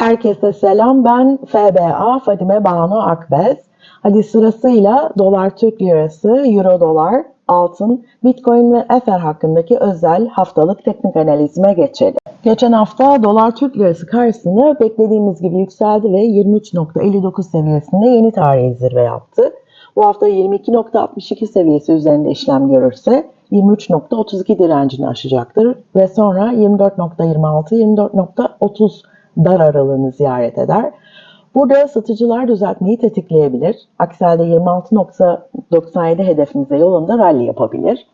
Herkese selam. Ben FBA Fadime Banu Akbez. Hadi sırasıyla dolar Türk lirası, euro dolar, altın, bitcoin ve efer hakkındaki özel haftalık teknik analizime geçelim. Geçen hafta dolar Türk lirası karşısında beklediğimiz gibi yükseldi ve 23.59 seviyesinde yeni tarihi zirve yaptı. Bu hafta 22.62 seviyesi üzerinde işlem görürse 23.32 direncini aşacaktır ve sonra 24.26-24.30 dar aralığını ziyaret eder. Burada satıcılar düzeltmeyi tetikleyebilir. Aksi halde 26.97 hedefimize yolunda rally yapabilir.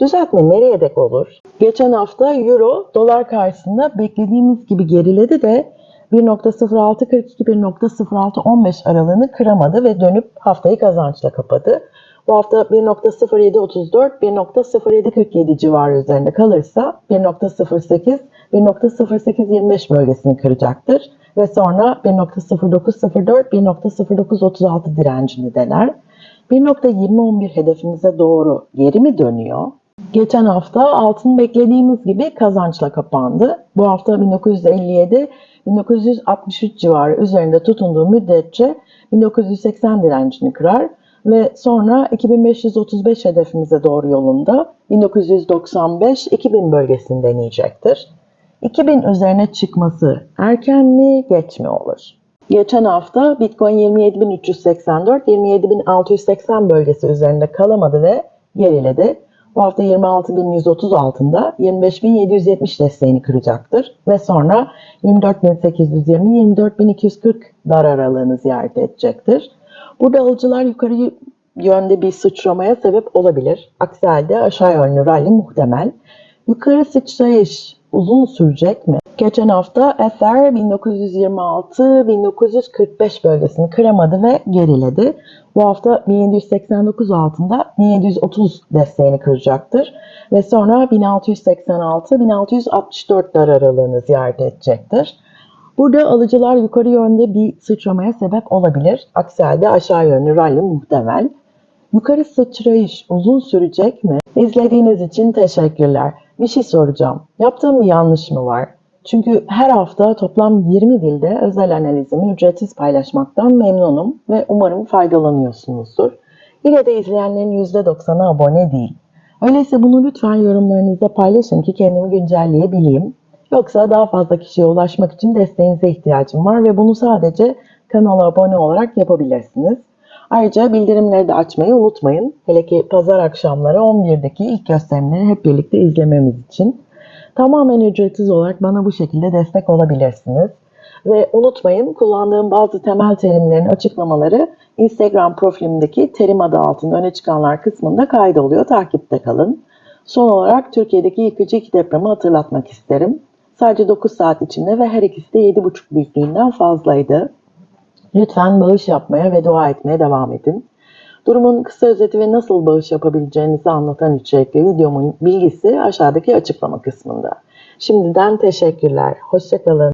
Düzeltme nereye dek olur? Geçen hafta Euro dolar karşısında beklediğimiz gibi geriledi de 1.0642-1.0615 aralığını kıramadı ve dönüp haftayı kazançla kapadı. Bu hafta 1.0734, 1.0747 civarı üzerinde kalırsa 1.08, 1.0825 bölgesini kıracaktır ve sonra 1.0904, 1.0936 direncini dener. 1.2011 hedefimize doğru geri mi dönüyor? Geçen hafta altın beklediğimiz gibi kazançla kapandı. Bu hafta 1957 1963 civarı üzerinde tutunduğu müddetçe 1980 direncini kırar ve sonra 2535 hedefimize doğru yolunda 1995-2000 bölgesini deneyecektir. 2000 üzerine çıkması erken mi geç mi olur? Geçen hafta Bitcoin 27.384, 27.680 bölgesi üzerinde kalamadı ve geriledi. Bu hafta 26.130 altında 25.770 desteğini kıracaktır ve sonra 24.820-24.240 dar aralığını ziyaret edecektir. Burada alıcılar yukarı yönde bir sıçramaya sebep olabilir. Aksi halde aşağı yönlü rally muhtemel. Yukarı sıçrayış uzun sürecek mi? Geçen hafta Ether 1926-1945 bölgesini kıramadı ve geriledi. Bu hafta 1789 altında 1730 desteğini kıracaktır ve sonra 1686-1664 dar aralığını ziyaret edecektir. Burada alıcılar yukarı yönde bir sıçramaya sebep olabilir. Aksi halde aşağı yönlü rally muhtemel. Yukarı sıçrayış uzun sürecek mi? İzlediğiniz için teşekkürler. Bir şey soracağım. Yaptığım bir yanlış mı var? Çünkü her hafta toplam 20 dilde özel analizimi ücretsiz paylaşmaktan memnunum ve umarım faydalanıyorsunuzdur. Yine de izleyenlerin %90'ı abone değil. Öyleyse bunu lütfen yorumlarınızda paylaşın ki kendimi güncelleyebileyim. Yoksa daha fazla kişiye ulaşmak için desteğinize ihtiyacım var ve bunu sadece kanala abone olarak yapabilirsiniz. Ayrıca bildirimleri de açmayı unutmayın. Hele ki pazar akşamları 11'deki ilk gösterimleri hep birlikte izlememiz için. Tamamen ücretsiz olarak bana bu şekilde destek olabilirsiniz. Ve unutmayın kullandığım bazı temel terimlerin açıklamaları Instagram profilimdeki terim adı altında öne çıkanlar kısmında kaydoluyor. Takipte kalın. Son olarak Türkiye'deki yıkıcı iki depremi hatırlatmak isterim. Sadece 9 saat içinde ve her ikisi de 7,5 büyüklüğünden fazlaydı. Lütfen bağış yapmaya ve dua etmeye devam edin. Durumun kısa özeti ve nasıl bağış yapabileceğinizi anlatan içerikli videomun bilgisi aşağıdaki açıklama kısmında. Şimdiden teşekkürler. Hoşçakalın.